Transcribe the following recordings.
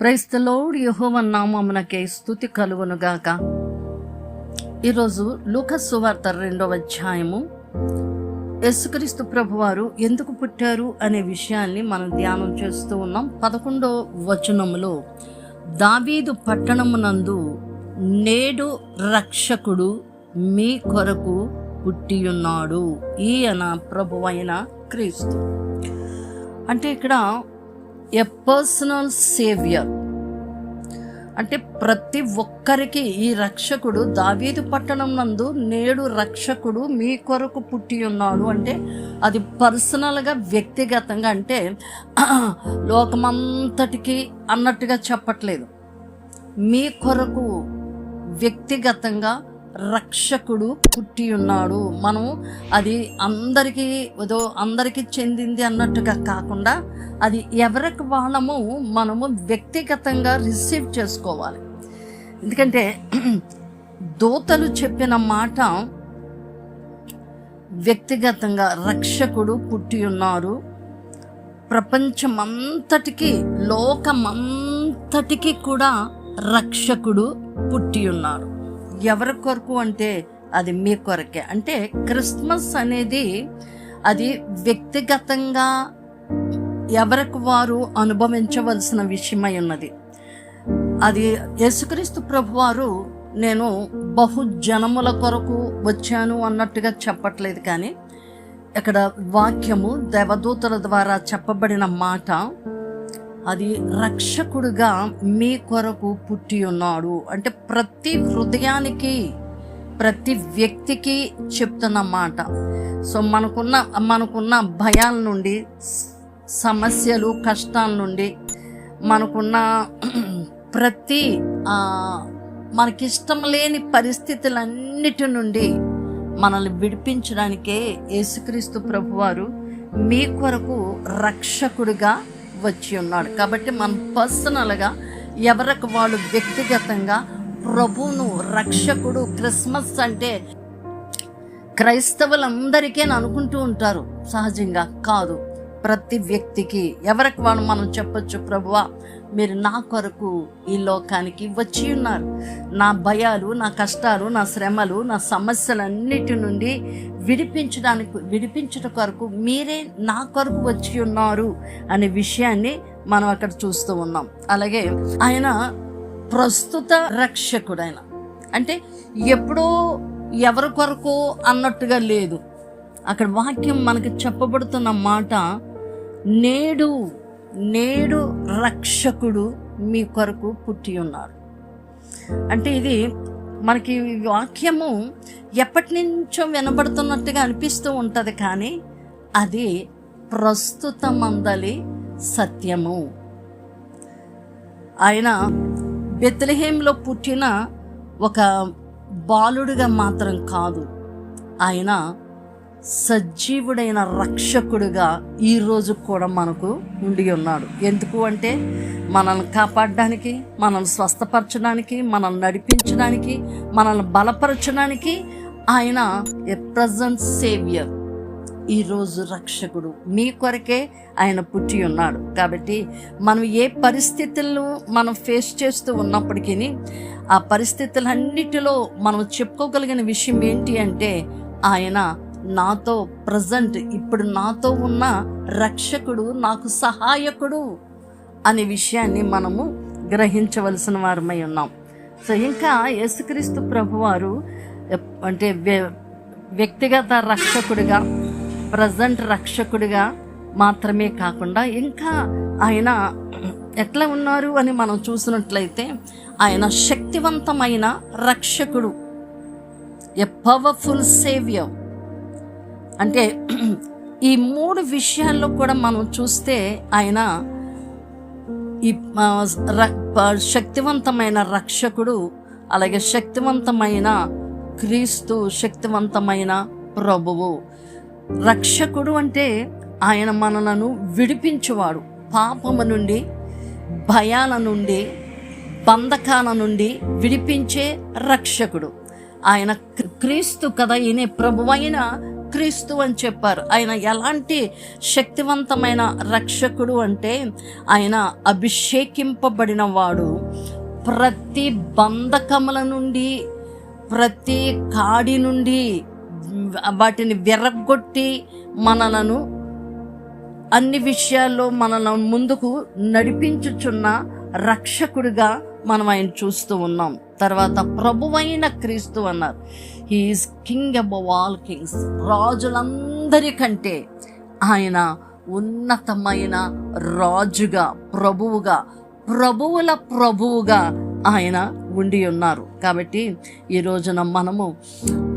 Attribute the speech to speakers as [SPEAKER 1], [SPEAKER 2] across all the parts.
[SPEAKER 1] క్రైస్తలోడు యహోవ నామమునకే స్థుతి కలుగునుగాక ఈరోజు లూకస్ సువార్త రెండవ అధ్యాయము. యేసుక్రీస్తు ప్రభువారు ఎందుకు పుట్టారు అనే విషయాన్ని మనం ధ్యానం చేస్తూ ఉన్నాం. పదకొండో వచనములో దావీదు పట్టణమునందు నేడు రక్షకుడు మీ కొరకు పుట్టియున్నాడు. ఈయన ప్రభువైన క్రీస్తు. అంటే ఇక్కడ ఎ పర్సనల్ సేవియర్ అంటే ప్రతి ఒక్కరికి ఈ రక్షకుడు దావీదు పట్టణం నందు నేడు రక్షకుడు మీ కొరకు పుట్టి ఉన్నాడు. అంటే అది పర్సనల్గా వ్యక్తిగతంగా అంటే లోకమంతటికి అన్నట్టుగా చెప్పట్లేదు. మీ కొరకు వ్యక్తిగతంగా రక్షకుడు పుట్టి ఉన్నాడు. మనం అది అందరికీ ఏదో అందరికీ చెందింది అన్నట్టుగా కాకుండా అది ఎవరికి వాళ్ళము మనము వ్యక్తిగతంగా రిసీవ్ చేసుకోవాలి. ఎందుకంటే దూతలు చెప్పిన మాట వ్యక్తిగతంగా రక్షకుడు పుట్టి ఉన్నారు. ప్రపంచమంతటికి లోకమంతటికి కూడా రక్షకుడు పుట్టి ఉన్నారు. ఎవరి కొరకు అంటే అది మీ కొరకే. అంటే క్రిస్మస్ అనేది అది వ్యక్తిగతంగా ఎవరికి వారు అనుభవించవలసిన విషయమై ఉన్నది. అది యేసుక్రీస్తు ప్రభువారు నేను బహు జనముల కొరకు వచ్చాను అన్నట్టుగా చెప్పట్లేదు కానీ ఇక్కడ వాక్యము దేవదూతల ద్వారా చెప్పబడిన మాట అది రక్షకుడుగా మీ కొరకు పుట్టి ఉన్నాడు. అంటే ప్రతి హృదయానికి ప్రతి వ్యక్తికి చెప్తున్న మాట. సో మనకున్న మనకున్న భయాల నుండి సమస్యలు కష్టాల నుండి మనకున్న ప్రతి మనకిష్టం లేని పరిస్థితులన్నిటి నుండి మనల్ని విడిపించడానికే యేసుక్రీస్తు ప్రభువారు మీ కొరకు రక్షకుడిగా వచ్చి ఉన్నాడు. కాబట్టి మనం పర్సనల్గా ఎవరికి వాళ్ళు వ్యక్తిగతంగా ప్రభువును రక్షకుడు క్రిస్మస్ అంటే క్రైస్తవులందరికీ అనుకుంటూ ఉంటారు. సహజంగా కాదు. ప్రతి వ్యక్తికి ఎవరికి వాళ్ళు మనం చెప్పొచ్చు ప్రభువా మీరు నా కొరకు ఈ లోకానికి వచ్చి ఉన్నారు. నా భయాలు నా కష్టాలు నా శ్రమలు నా సమస్యలన్నిటి నుండి విడిపించడానికి విడిపించడం కొరకు మీరే నా కొరకు వచ్చి ఉన్నారు అనే విషయాన్ని మనం అక్కడ చూస్తూ ఉన్నాం. అలాగే ఆయన ప్రస్తుత రక్షకుడైన అంటే ఎప్పుడో ఎవరి కొరకు అన్నట్టుగా లేదు. అక్కడ వాక్యం మనకు చెప్పబడుతున్న మాట నేడు నేడు రక్షకుడు మీ కొరకు పుట్టి ఉన్నారు. అంటే ఇది మనకి వాక్యము ఎప్పటి నుంచో వినబడుతున్నట్టుగా అనిపిస్తూ ఉంటుంది కానీ అది ప్రస్తుతమందలి సత్యము. ఆయన బెత్లహేంలో పుట్టిన ఒక బాలుడిగా మాత్రం కాదు. ఆయన సజీవుడైన రక్షకుడుగా ఈరోజు కూడా మనకు ఉండి ఉన్నాడు. ఎందుకు అంటే మనల్ని కాపాడడానికి మనల్ని స్వస్థపరచడానికి మనల్ని నడిపించడానికి మనల్ని బలపరచడానికి ఆయన ఎ ప్రజెంట్ సేవియర్. ఈరోజు రక్షకుడు మీ కొరకే ఆయన పుట్టి ఉన్నాడు. కాబట్టి మనం ఏ పరిస్థితులను మనం ఫేస్ చేస్తూ ఉన్నప్పటికీ ఆ పరిస్థితులన్నిటిలో మనం చెప్పుకోగలిగిన విషయం ఏంటి అంటే ఆయన నాతో ప్రజెంట్ ఇప్పుడు నాతో ఉన్న రక్షకుడు నాకు సహాయకుడు అనే విషయాన్ని మనము గ్రహించవలసిన వారమై ఉన్నాం. సో ఇంకా యేసుక్రీస్తు ప్రభువారు అంటే వ్యక్తిగత రక్షకుడిగా ప్రజెంట్ రక్షకుడిగా మాత్రమే కాకుండా ఇంకా ఆయన ఎట్లా ఉన్నారు అని మనం చూసినట్లయితే ఆయన శక్తివంతమైన రక్షకుడు ఎ పవర్ఫుల్ సేవియర్ అంటే ఈ మూడు విషయాల్లో కూడా మనం చూస్తే ఆయన ఈ శక్తివంతమైన రక్షకుడు అలాగే శక్తివంతమైన క్రీస్తు శక్తివంతమైన ప్రభువు. రక్షకుడు అంటే ఆయన మనలను విడిపించువాడు. పాపము నుండి భయాల నుండి బంధకాల నుండి విడిపించే రక్షకుడు. ఆయన క్రీస్తు కదా ఈయన ప్రభువైన క్రీస్తు అని చెప్పారు. ఆయన ఎలాంటి శక్తివంతమైన రక్షకుడు అంటే ఆయన అభిషేకింపబడిన వాడు ప్రతి బంధకముల నుండి ప్రతి కాడి నుండి వాటిని విరగొట్టి మనలను అన్ని విషయాల్లో మనల్ని ముందుకు నడిపించుచున్న రక్షకుడిగా మనం ఆయన చూస్తూ ఉన్నాం. తర్వాత ప్రభువైన క్రీస్తు అన్నారు. He is king above all kings రాజులందరికంటే ఆయన ఉన్నతమైన రాజుగా ప్రభువుగా ప్రభువుల ప్రభువుగా ఆయన ఉండి ఉన్నారు. కాబట్టి ఈ రోజున మనము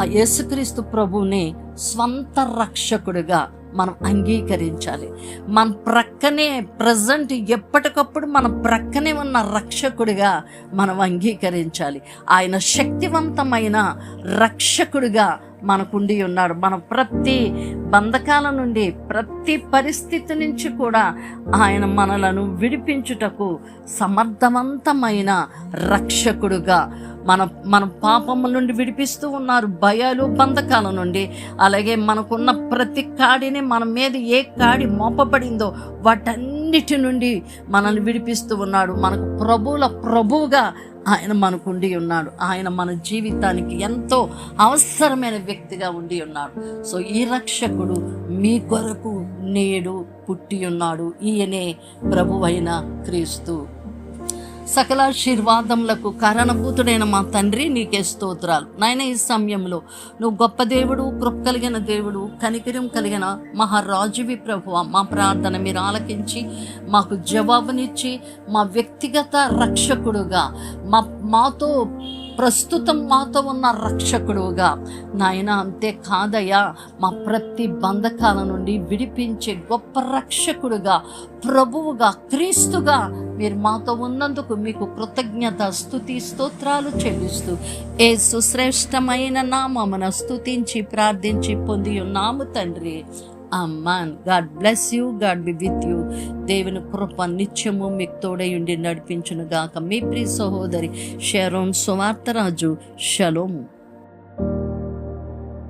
[SPEAKER 1] ఆ యేసుక్రీస్తు ప్రభువుని స్వంత రక్షకుడిగా మనం అంగీకరించాలి. మన ప్రక్కనే ప్రజెంట్ ఎప్పటికప్పుడు మన ప్రక్కనే ఉన్న రక్షకుడిగా మనం అంగీకరించాలి. ఆయన శక్తివంతమైన రక్షకుడిగా మనకుండి ఉన్నాడు మన ప్రతి బంధకాల నుండి ప్రతి పరిస్థితి నుంచి కూడా ఆయన మనలను విడిపించుటకు సమర్థవంతమైన రక్షకుడుగా మన మన పాపముల నుండి విడిపిస్తూ ఉన్నారు. భయాలు బంధకాల నుండి. అలాగే మనకున్న ప్రతి కాడిని మన మీద ఏ కాడి మోపబడిందో వాటన్నిటి నుండి మనల్ని విడిపిస్తూ ఉన్నాడు. మనకు ప్రభువుల ప్రభువుగా ఆయన మనకుండి ఉన్నాడు. ఆయన మన జీవితానికి ఎంతో అవసరమైన వ్యక్తిగా ఉండి ఉన్నాడు. సో ఈ రక్షకుడు మీ కొరకు నేడు పుట్టి ఉన్నాడు. ఈయనే ప్రభువైన క్రీస్తు. సకల ఆశీర్వాదములకు కారణభూతుడైన మా తండ్రి నీకే స్తోత్రాలు. నాయన ఈ సమయంలో నువ్వు గొప్ప దేవుడు కృప కలిగిన దేవుడు కనికరం కలిగిన మహారాజువి ప్రభువ మా ప్రార్థన మీరు ఆలకించి మాకు జవాబునిచ్చి మా వ్యక్తిగత రక్షకుడుగా మా మాతో ప్రస్తుతం మాతో ఉన్న రక్షకుడుగా. నాయన అంతే కాదయ్యా మా ప్రతి బంధకాల నుండి విడిపించే గొప్ప రక్షకుడుగా ప్రభువుగా క్రీస్తుగా మీరు మాతో ఉన్నందుకు మీకు కృతజ్ఞత స్థుతి స్తోత్రాలు చెల్లిస్తూ ఏ సుశ్రేష్టమైన నామమున స్థుతించి ప్రార్థించి పొంది ఉన్నాము తండ్రి. Amen God bless you God be with you దేవుని కృప నిత్యము మీకు తోడయుండి నడిపించును గాక మీ ప్రియ సహోదరి షెరోన్ సువార్తరాజు. షలోము